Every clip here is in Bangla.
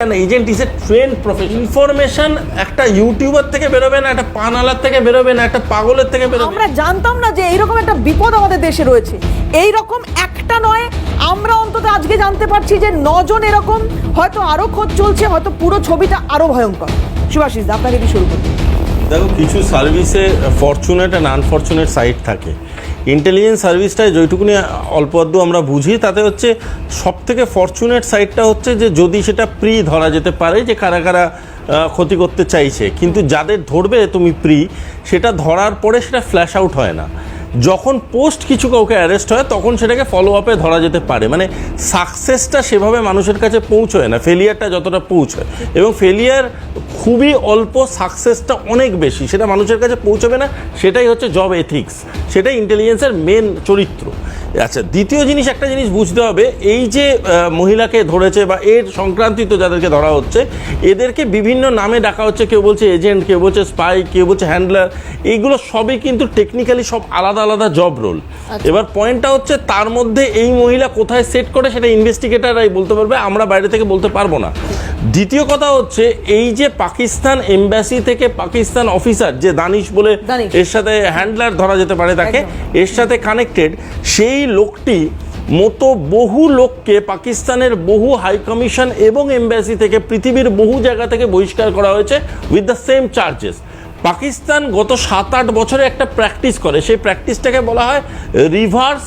Agent is a train profession information একটা ইউটিউবার থেকে বেরোবে না একটা পানালার থেকে বেরোবে না একটা পাগলের থেকে বেরোবে আমরা জানতাম না যে এইরকম একটা বিপদ আমাদের দেশে রয়েছে। এই রকম একটা নয় আমরা অন্তত আজকে জানতে পারছি যে নজন এরকম হয়তো আরও খোঁজ চলছে হয়তো পুরো ছবিটা আরও ভয়ঙ্কর। সুভাষিস আপনাকে শুরু করি দেখো কিছু সার্ভিসে ফরচুনেট অ্যান্ড আনফরচুনেট সাইড থাকে। ইন্টেলিজেন্স সার্ভিসটায় যেটুকুনি অল্প আধটু আমরা বুঝি, তাতে হচ্ছে সব থেকে ফরচুনেট সাইডটা হচ্ছে যে যদি সেটা প্রি ধরা যেতে পারে যে কারা কারা ক্ষতি করতে চাইছে। কিন্তু যাদের ধরবে তুমি প্রি সেটা ধরার পরে সেটা ফ্ল্যাশ আউট হয় না। যখন পোস্ট কিছু কাউকে অ্যারেস্ট হয়, তখন সেটাকে ফলো আপে ধরা যেতে পারে। মানে সাকসেসটা সেভাবে মানুষের কাছে পৌঁছয় না ফেলিয়ারটা যতটা পৌঁছয়। এবং ফেলিয়ার খুবই অল্প সাকসেসটা অনেক বেশি, সেটা মানুষের কাছে পৌঁছবে না, সেটাই হচ্ছে জব এথিক্স সেটাই ইন্টেলিজেন্সের মেন চরিত্র। আচ্ছা দ্বিতীয় জিনিস একটা জিনিস বুঝতে হবে এই যে মহিলাকে ধরেছে বা এর সংক্রান্তিত যাদেরকে ধরা হচ্ছে এদেরকে বিভিন্ন নামে ডাকা হচ্ছে কেউ বলছে এজেন্ট কেউ বলছে স্পাই কেউ বলছে হ্যান্ডলার এইগুলো সবই কিন্তু টেকনিক্যালি সব আলাদা আলাদা জব রোল এবার পয়েন্টটা হচ্ছে তার মধ্যে এই মহিলা কোথায় সেট করে সেটা ইনভেস্টিগেটাররাই বলতে পারবে আমরা বাইরে থেকে বলতে পারব না। দ্বিতীয় কথা হচ্ছে এই যে পাকিস্তান এমবাসি থেকে পাকিস্তান অফিসার যে দানিশ বলে এর সাথে হ্যান্ডলার ধরা যেতে পারে তাকে এর সাথে কানেক্টেড সেই লোকটি মতো বহু লোককে পাকিস্তানের বহু হাই কমিশন এবং এমবাসি থেকে পৃথিবীর বহু জায়গা থেকে বহিষ্কার করা হয়েছে with the same charges Pakistan গত সাত আট বছরে একটা প্র্যাকটিস করে। সেই প্র্যাকটিসটাকে বলা হয় রিভার্স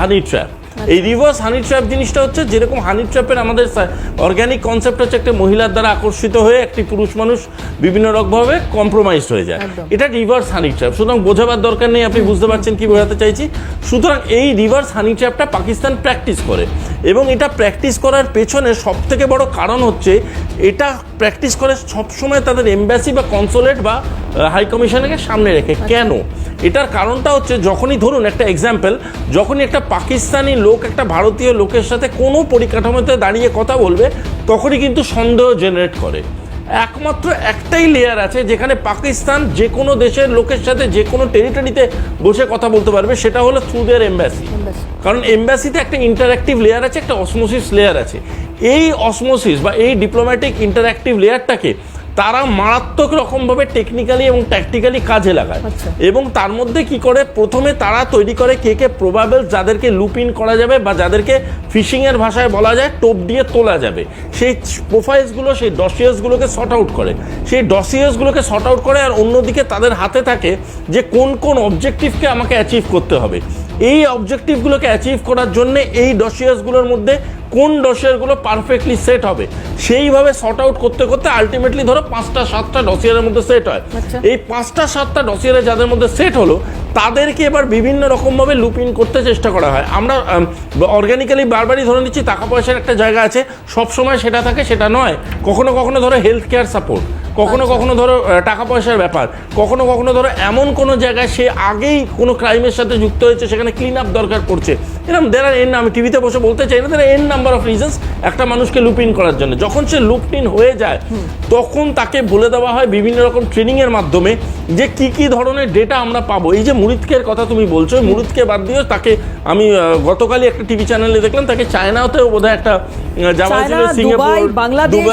হানি ট্র্যাপ এই রিভার্স হানি ট্র্যাপ জিনিসটা হচ্ছে যেরকম হানি ট্র্যাপের আমাদের অর্গ্যানিক কনসেপ্ট হচ্ছে একটা মহিলার দ্বারা আকর্ষিত হয়ে একটি পুরুষ মানুষ বিভিন্ন রকমভাবে কম্প্রোমাইজ হয়ে যায়। এটা রিভার্স হানি ট্র্যাপ সুতরাং বোঝাবার দরকার নেই আপনি বুঝতে পারছেন কি বোঝাতে চাইছি। সুতরাং এই রিভার্স হানি ট্র্যাপটা পাকিস্তান প্র্যাকটিস করে। এবং এটা প্র্যাকটিস করার পেছনে সব থেকে বড় কারণ হচ্ছে এটা প্র্যাকটিস করে সবসময় তাদের এম্বাসি বা কনসোলেট বা হাই কমিশনকে সামনে রেখে। কেন? এটার কারণটা হচ্ছে যখনই ধরুন একটা এক্সাম্পল যখনই একটা পাকিস্তানি লোক একটা ভারতীয় লোকের সাথে কোনো পরিকাঠামোতে দাঁড়িয়ে কথা বলবে তখনই কিন্তু সন্দেহ জেনারেট করে। একমাত্র একটাই লেয়ার আছে যেখানে পাকিস্তান যে কোনো দেশের লোকের সাথে যে কোনো টেরিটরিতে বসে কথা বলতে পারবে সেটা হলো থ্রু দেয়ার এম্বাসি কারণ এম্বাসিতে একটা ইন্টারাক্টিভ লেয়ার আছে একটা অসমোসিস লেয়ার আছে। এই অসমোসিস বা এই ডিপ্লোম্যাটিক ইন্টারাক্টিভ লেয়ারটাকে তারা মারাত্মক রকমভাবে টেকনিক্যালি এবং ট্যাকটিক্যালি কাজে লাগায়। আচ্ছা। এবং তার মধ্যে কি করে? প্রথমে তারা তৈরি করে কে কে প্রবাবেল যাদেরকে লুপ ইন করা যাবে বা যাদেরকে ফিশিংয়ের ভাষায় বলা যায় টোপ দিয়ে তোলা যাবে। সেই প্রোফাইলসগুলো সেই ডসিয়াসগুলোকে শর্ট আউট করে। সেই ডসিয়াসগুলোকে শর্ট আউট করে আর অন্যদিকে তাদের হাতে থাকে যে কোন কোন অবজেক্টিভকে আমাকে অ্যাচিভ করতে হবে। এই অবজেক্টিভগুলোকে অ্যাচিভ করার জন্য এই ডসিয়াসগুলোর মধ্যে কোন ডসিয়ারগুলো পারফেক্টলি সেট হবে? সেইভাবে শর্ট আউট করতে করতে আলটিমেটলি ধরো পাঁচটা সাতটা ডসিয়ারের মধ্যে সেট হয়। আচ্ছা। এই পাঁচটা সাতটা ডসিয়ারে যাদের মধ্যে সেট হলো তাদেরকে এবার বিভিন্ন রকমভাবে লুপ ইন করতে চেষ্টা করা হয়। আমরা অর্গ্যানিক্যালি বারবারই ধরে নিচ্ছি টাকা পয়সার একটা জায়গা আছে সবসময় সেটা থাকে সেটা নয়। কখনো কখনো ধরো হেলথ কেয়ার সাপোর্ট কখনো কখনো ধরো টাকা পয়সার ব্যাপার। কখনো কখনো ধরো এমন কোনো জায়গায় সে আগেই কোনো ক্রাইমের সাথে যুক্ত হয়েছে সেখানে ক্লিন আপ দরকার পড়ছে। এরকম দের আর এন আমি টিভিতে বসে বলতে চাই না there n number of reasons একটা মানুষকে লুপ ইন করার জন্য। যখন সে লুপ ইন হয়ে যায় তখন তাকে বলে দেওয়া হয় বিভিন্ন রকম ট্রেনিংয়ের মাধ্যমে যে কি কি ধরনের ডেটা আমরা পাবো। এই যে মুরিদকের কথা তুমি বলছো মুরিদকে বাদ দিয়েও তাকে আমি গতকালই একটা টিভি চ্যানেলে দেখলাম তাকে চায়নাতেও বোধহয় একটা যাওয়া ছিল সিঙ্গাপুর দুবাই, বাংলাদেশ,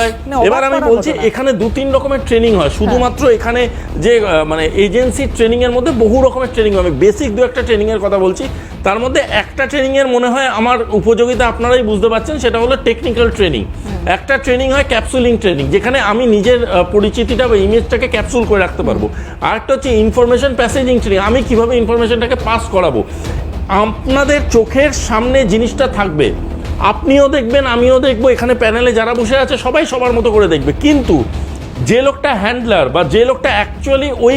এবার আমি বলছি এখানে দু তিন রকমের ট্রেনিং হয়। শুধুমাত্র এখানে যে মানে এজেন্সি ট্রেনিং এর মধ্যে বহু রকমের ট্রেনিং হবে বেসিক দু একটা ট্রেনিং এর কথা বলছি। তার মধ্যে একটা ট্রেনিং এর মনে হয় আমার উপযোগিতা আপনারাই বুঝতে পারছেন সেটা হলো টেকনিক্যাল ট্রেনিং একটা ট্রেনিং হয় ক্যাপসুলিং ট্রেনিং যেখানে আমি নিজের পরিচিতিটা বা ইমেজটাকে ক্যাপসুল করে রাখতে পারব। আর একটা হচ্ছে ইনফরমেশন প্যাসেজিং ট্রেনিং আমি কীভাবে ইনফরমেশনটাকে পাস করাবো? আপনাদের চোখের সামনে জিনিসটা থাকবে। আপনিও দেখবেন আমিও দেখব এখানে প্যানেলে যারা বসে আছে সবাই সবার মতো করে দেখবে। কিন্তু যে লোকটা হ্যান্ডলার বা যে লোকটা অ্যাকচুয়ালি ওই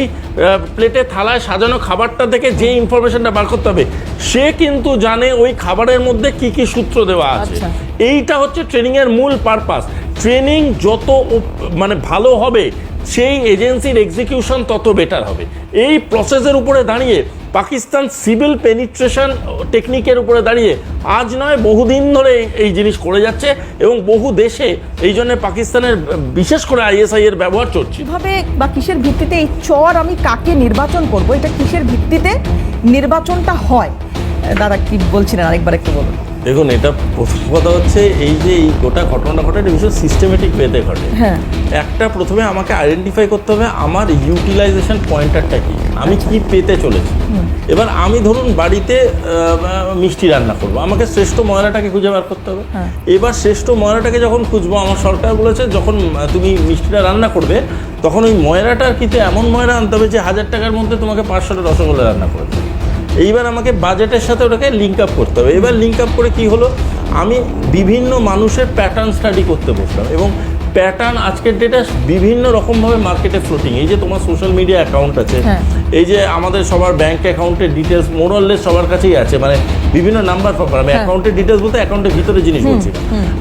প্লেটে থালায় সাজানো খাবারটা থেকে যে ইনফরমেশনটা বার করতে হবে সে কিন্তু জানে ওই খাবারের মধ্যে কি কি সূত্র দেওয়া আছে আচ্ছা। এইটা হচ্ছে ট্রেনিংয়ের মূল পারপাস ট্রেনিং যত মানে ভালো হবে সেই এজেন্সির এক্সিকিউশন তত বেটার হবে। এই প্রসেসের উপরে দাঁড়িয়ে, পাকিস্তান সিভিল পেনিট্রেশন টেকনিকের উপরে দাঁড়িয়ে, আজ নয়, বহুদিন ধরে এই- জিনিস করে যাচ্ছে এবং বহু দেশে এই জন্য পাকিস্তানের বিশেষ করে আইএসআই এর ব্যবহার চলছে। কীভাবে বা কিসের ভিত্তিতে এই চর আমি কাকে নির্বাচন করব? এটা কিসের ভিত্তিতে নির্বাচনটা হয়? দাদা, কি বলছিলেন? আরেকবার একটু বলুন। দেখুন এটা প্রথম কথা হচ্ছে এই যে এই গোটা ঘটনাটা ঘটে এটা ভীষণ সিস্টেমেটিক ওয়েতে ঘটে। হ্যাঁ। একটা প্রথমে আমাকে আইডেন্টিফাই করতে হবে আমার ইউটিলাইজেশন পয়েন্টারটা কি। আমি কি পেতে চলেছি। এবার আমি ধরুন বাড়িতে মিষ্টি রান্না করব। আমাকে শ্রেষ্ঠ ময়লাটাকে খুঁজে বার করতে হবে। হ্যাঁ। এবার শ্রেষ্ঠ ময়লাটাকে যখন খুঁজবো আমার সরকার বলেছে যখন তুমি মিষ্টিটা রান্না করবে তখন ওই ময়লাটার কিতে এমন ময়লা আনতে হবে যে হাজার টাকার মধ্যে তোমাকে পাঁচশোটা রসগোল্লা রান্না করে দেবে। এইবার আমাকে বাজেটের সাথে ওটাকে লিঙ্ক আপ করতে হবে। এবার লিঙ্ক আপ করে কি হলো? আমি বিভিন্ন মানুষের প্যাটার্ন স্টাডি করতে বসলাম এবং প্যাটার্ন আজকের ডেটে বিভিন্ন রকমভাবে মার্কেটে ফ্লোটিং এই যে তোমার সোশ্যাল মিডিয়া অ্যাকাউন্ট আছে হ্যাঁ। এই যে আমাদের সবার ব্যাংক অ্যাকাউন্টের ডিটেলস মোরললেস সবার কাছেই আছে মানে বিভিন্ন নাম্বার ফাম্বার আমি। অ্যাকাউন্টের ডিটেলস বলতে অ্যাকাউন্টের ভিতরে জিনিস বলছি।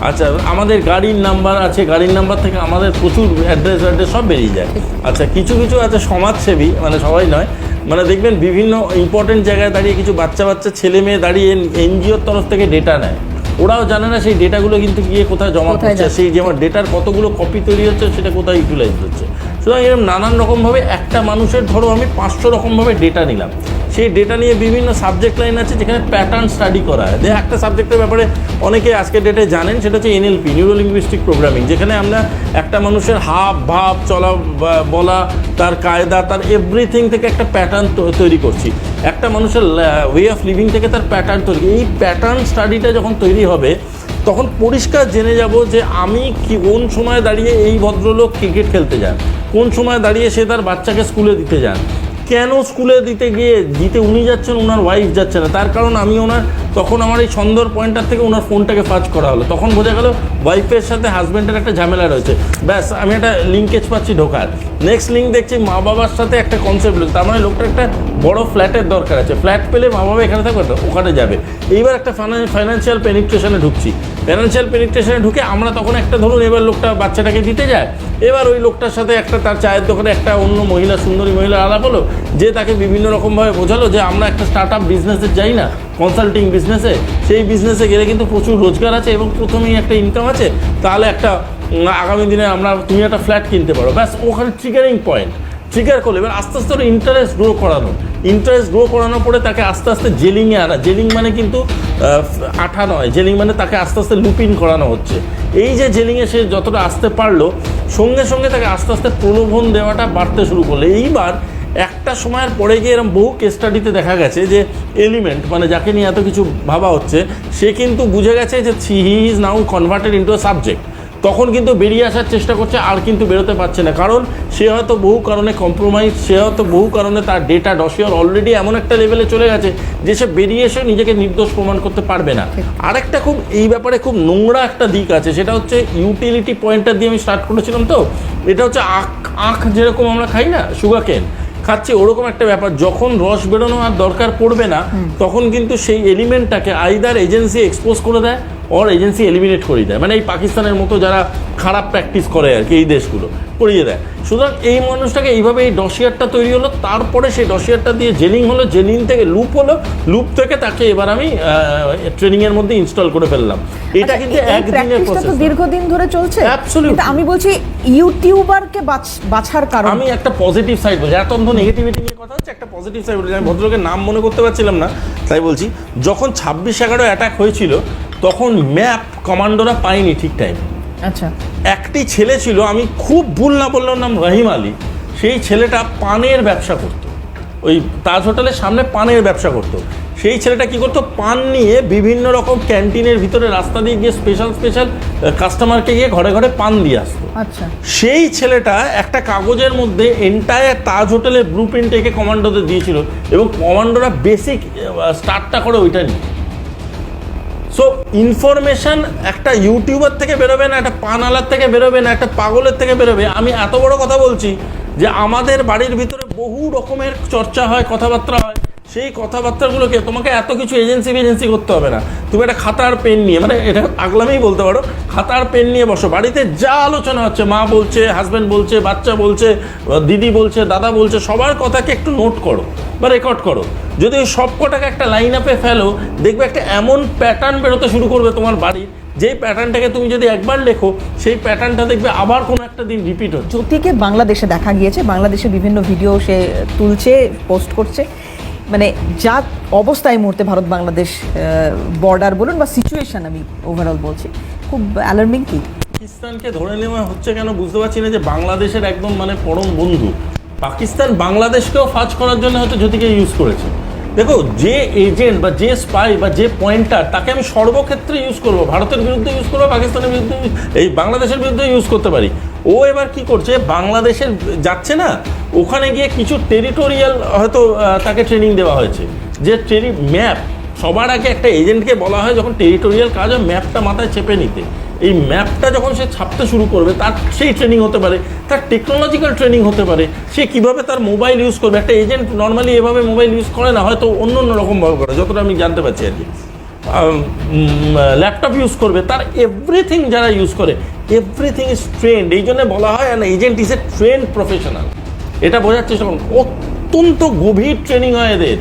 আচ্ছা আমাদের গাড়ির নাম্বার আছে গাড়ির নাম্বার থেকে আমাদের প্রচুর অ্যাড্রেস অ্যাড্রেস সব বেরিয়ে যায়। আচ্ছা কিছু কিছু আছে সমাজসেবী মানে সবাই নয় মানে দেখবেন বিভিন্ন ইম্পর্টেন্ট জায়গায় দাঁড়িয়ে কিছু বাচ্চা বাচ্চা ছেলে মেয়ে দাঁড়িয়ে এনজিওর তরফ থেকে ডেটা নেয়। ওরাও জানে না সেই ডেটাগুলো কিন্তু গিয়ে কোথায় জমা হচ্ছে করছে সেই যে আমার ডেটার কতগুলো কপি তৈরি হচ্ছে সেটা কোথায় ইউটিলাইজ হচ্ছে। সুতরাং এরকম নানান রকমভাবে একটা মানুষের ধরো আমি পাঁচশো রকমভাবে ডেটা নিলাম। সেই ডেটা নিয়ে বিভিন্ন সাবজেক্ট লাইন আছে যেখানে প্যাটার্ন স্টাডি করা হয়। একটা সাবজেক্টের ব্যাপারে অনেকে আজকের ডেটে জানেন, সেটা হচ্ছে এনএলপি নিউরো লিঙ্গুইস্টিক প্রোগ্রামিং যেখানে আমরা একটা মানুষের হাব, ভাব, চলা বলা, তার কায়দা, তার এভরিথিং থেকে একটা প্যাটার্ন তৈরি করছি। একটা মানুষের ওয়ে অফ লিভিং থেকে তার প্যাটার্ন তৈরি। এই প্যাটার্ন স্টাডিটা যখন তৈরি হবে, তখন পরিষ্কার জেনে যাব যে আমি কি, কোন সময় দাঁড়িয়ে এই ভদ্রলোক ক্রিকেট খেলতে যান? কোন সময় দাঁড়িয়ে সে তার বাচ্চাকে স্কুলে দিতে যান? কেন স্কুলে দিতে গিয়ে, দিতে উনি যাচ্ছেন ওনার ওয়াইফ যাচ্ছে না। তার কারণ আমি ওনার, তখন আমার এই সন্দর পয়েন্টার থেকে ওনার ফোনটাকে ফাজ করা হলো। তখন বোঝা গেল ওয়াইফের সাথে হাজব্যান্ডের একটা ঝামেলা রয়েছে। ব্যাস, আমি একটা লিঙ্কেজ পাচ্ছি ঢোকার। নেক্সট লিঙ্ক দেখছি মা বাবার সাথে একটা কনসেপ্ট রয়েছে। তার মানে লোকটার একটা বড় ফ্ল্যাটের দরকার আছে। ফ্ল্যাট পেলে মা বাবা এখানে থাকবে ওখানে যাবে। এইবার একটা ফাইন্যান্সিয়াল পেনিট্রেশনে ঢুকছি। ফাইন্যান্সিয়াল পেনিট্রেশনে ঢুকে আমরা তখন একটা ধরুন, এবার লোকটা বাচ্চাটাকে দিতে যায়। এবার ওই লোকটার সাথে একটা তার চায়ের দোকানে একটা অন্য মহিলা, সুন্দরী মহিলা আলাপ হলো। যে তাকে বিভিন্ন রকমভাবে বোঝালো যে আমরা একটা স্টার্ট আপ বিজনেসে যাই না কনসাল্টিং বিজনেসে সেই বিজনেসে গেলে কিন্তু প্রচুর রোজগার আছে এবং প্রথমেই একটা ইনকাম আছে, তাহলে একটা আগামী দিনে আমরা তুমি একটা ফ্ল্যাট কিনতে পারো। ব্যাস ওখানে ট্রিগারিং পয়েন্ট ট্রিগার করলে। এবার আস্তে আস্তে ওর ইন্টারেস্ট গ্রো করানো ইন্টারেস্ট গ্রো করানোর পরে তাকে আস্তে আস্তে জেলিংয়ে আনা। জেলিং মানে কিন্তু আঠা নয় জেলিং মানে তাকে আস্তে আস্তে লুপিন করানো হচ্ছে। এই যে জেলিংয়ে সে যতটা আসতে পারল, সঙ্গে সঙ্গে তাকে আস্তে আস্তে প্রলোভন দেওয়াটা বাড়তে শুরু করল। এইবার একটা সময়ের পরে গিয়ে এরকম বহু কেস স্টাডিতে দেখা গেছে যে এলিমেন্ট মানে যাকে নিয়ে এত কিছু ভাবা হচ্ছে সে কিন্তু বুঝে গেছে যে he is now converted into a subject তখন কিন্তু বেরিয়ে আসার চেষ্টা করছে আর কিন্তু বেরোতে পারছে না। কারণ সে হয়তো বহু কারণে কম্প্রোমাইজ সে হয়তো বহু কারণে তার ডেটা ডসিওর অলরেডি এমন একটা লেভেলে চলে গেছে যে সে বেরিয়ে এসে নিজেকে নির্দোষ প্রমাণ করতে পারবে না। আরেকটা খুব এই ব্যাপারে খুব নোংরা একটা দিক আছে সেটা হচ্ছে ইউটিলিটি পয়েন্টটা দিয়ে আমি স্টার্ট করেছিলাম তো। এটা হচ্ছে আখ আখ যেরকম আমরা খাই না সুগার কেন খাচ্ছে ওরকম একটা ব্যাপার। যখন রস বেরোনো আর দরকার পড়বে না তখন কিন্তু সেই এলিমেন্টটাকে আইদার এজেন্সি এক্সপোজ করে দেয় অর এজেন্সি এলিমিনেট করিয়ে দেয়। মানে এই পাকিস্তানের মতো যারা খারাপ প্র্যাকটিস করে আর কি এই দেশগুলো করিয়ে দেয়। সুতরাং এই মানুষটাকে এইভাবে এই ডসিয়ারটা তৈরি হলো তারপরে সেই ডসিয়ারটা দিয়ে জেলিং হলো জেলিং থেকে লুপ হলো লুপ থেকে তাকে এবার আমি ট্রেনিংয়ের মধ্যে ইনস্টল করে ফেললাম। এটা কিন্তু আচ্ছা, একদিনের প্রসেস দীর্ঘদিন ধরে চলছে. আমি বলছি ইউটিউবারকে বাছার কারণ। আমি একটা পজিটিভ সাইড বলছি। এত অন্ধ নেগেটিভিটি নিয়ে কথা হচ্ছে একটা পজিটিভ সাইড বলছি। আমি ভদ্রলোকের নাম মনে করতে পারছিলাম না তাই বলছি যখন ছাব্বিশ এগারো অ্যাটাক হয়েছিল তখন ম্যাপ কমান্ডোরা পায়নি ঠিক টাইম আচ্ছা। একটি ছেলে ছিল আমি খুব ভুল না বললাম নাম রহিম আলী সেই ছেলেটা পানের ব্যবসা করতো। ওই তাজ হোটেলের সামনে পানের ব্যবসা করতো। সেই ছেলেটা কি করতো? পান নিয়ে বিভিন্ন রকম ক্যান্টিনের ভিতরে রাস্তা দিয়ে গিয়ে স্পেশাল স্পেশাল কাস্টমারকে গিয়ে ঘরে ঘরে পান দিয়ে আসতো। আচ্ছা। সেই ছেলেটা একটা কাগজের মধ্যে এন্টায়ার তাজ হোটেলের ব্লু প্রিন্ট একে কমান্ডোদের দিয়েছিল এবং কমান্ডোরা বেসিক স্টার্টটা করে ওইটা নিয়ে। সো ইনফরমেশান একটা ইউটিউবার থেকে বেরোবে না, একটা পানালার থেকে বেরোবে না, একটা পাগলের থেকে বেরোবে। আমি এত বড় কথা বলছি যে আমাদের বাড়ির ভিতরে বহু রকমের চর্চা হয়, কথাবার্তা হয়। সেই কথাবার্তাগুলোকে তোমাকে এত কিছু এজেন্সি এজেন্সি করতে হবে না। তুমি একটা খাতার পেন নিয়ে মানে এটা আগলামেই বলতে পারো, খাতার পেন নিয়ে বসো। বাড়িতে যা আলোচনা হচ্ছে, মা বলছে হাজব্যান্ড বলছে, বাচ্চা বলছে, দিদি বলছে, দাদা বলছে, সবার কথাকে একটু নোট করো বা রেকর্ড করো। যদি ওই সব কটাকে একটা লাইন আপে ফেলো, দেখবে একটা এমন প্যাটার্ন বেরোতে শুরু করবে তোমার বাড়ির যেই প্যাটার্নটাকে তুমি যদি একবার লেখো, সেই প্যাটার্নটা দেখবে আবার কোনো একটা দিন রিপিট হচ্ছে। জ্যোতিকে বাংলাদেশে দেখা গিয়েছে, বাংলাদেশে বিভিন্ন ভিডিও সে তুলছে পোস্ট করছে। মানে যা অবস্থায় মুহূর্তে ভারত বাংলাদেশ বর্ডার বলুন বা সিচুয়েশন আমি ওভারঅল বলছি, খুব অ্যালার্মিং কি? পাকিস্তানকে ধরে নেওয়া হচ্ছে কেন বুঝতে পারছি না যে বাংলাদেশের একদম মানে পরম বন্ধু। পাকিস্তান বাংলাদেশকেও ফাজ করার জন্য হয়তো জ্যোতিকে ইউজ করেছে। দেখো, যে এজেন্ট বা যে স্পাই বা যে পয়েন্টার তাকে আমি সর্বক্ষেত্রে ইউজ করব। ভারতের বিরুদ্ধে ইউজ করব, পাকিস্তানের বিরুদ্ধে এই বাংলাদেশের বিরুদ্ধে ইউজ করতে পারি। ও এবার কি করছে, বাংলাদেশের যাচ্ছে না, ওখানে গিয়ে কিছু টেরিটোরিয়াল হয়তো তাকে ট্রেনিং দেওয়া হয়েছে। যে ট্রেনি ম্যাপ সবার আগে একটা এজেন্টকে বলা হয় যখন টেরিটোরিয়াল কাজ হয় ম্যাপটা মাথায় চেপে নিতে। এই ম্যাপটা যখন সে ছাপতে শুরু করবে, তার সেই ট্রেনিং হতে পারে, তার টেকনোলজিক্যাল ট্রেনিং হতে পারে, সে কীভাবে তার মোবাইল ইউজ করবে? একটা এজেন্ট নর্মালি এভাবে মোবাইল ইউজ করে না, হয়তো অন্য অন্য রকমভাবে করে, যতটা আমি জানতে পারছি আর কি। ল্যাপটপ ইউজ করবে, তার এভরিথিং যারা ইউজ করে এভরিথিং ইজ ট্রেন্ড এই জন্য বলা হয় an agent is a trained professional এটা বোঝার চেষ্টা করুন, অত্যন্ত গভীর ট্রেনিং হয় এদের।